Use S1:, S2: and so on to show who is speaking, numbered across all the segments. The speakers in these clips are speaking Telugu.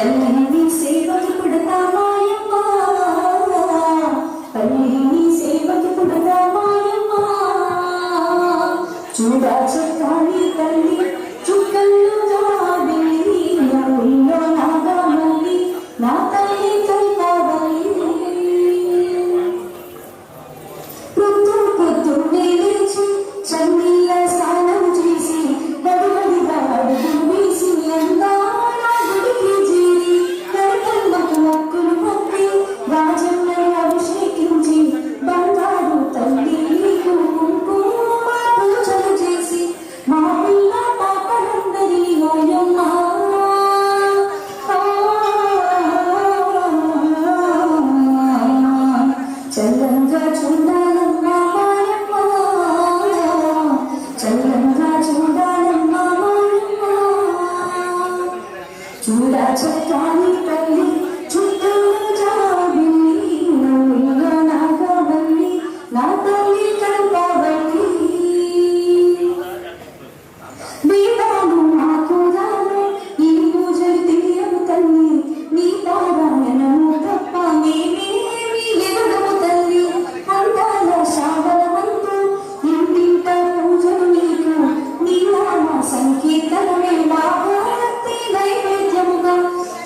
S1: తల్లిని సేవకి పుడతామాయమ్మ తల్లిని సేవకి పుడతామాయమ్మ చూడా చక్కాలి Sous la tête en Italie,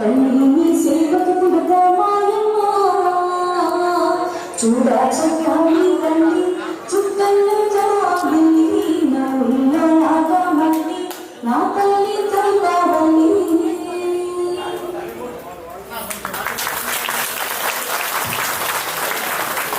S1: తల్లి నీ సేవకు పుడతా మాయమ్మ చూడా చక్కని తల్లి చుట్టల్లో జాబిల్లి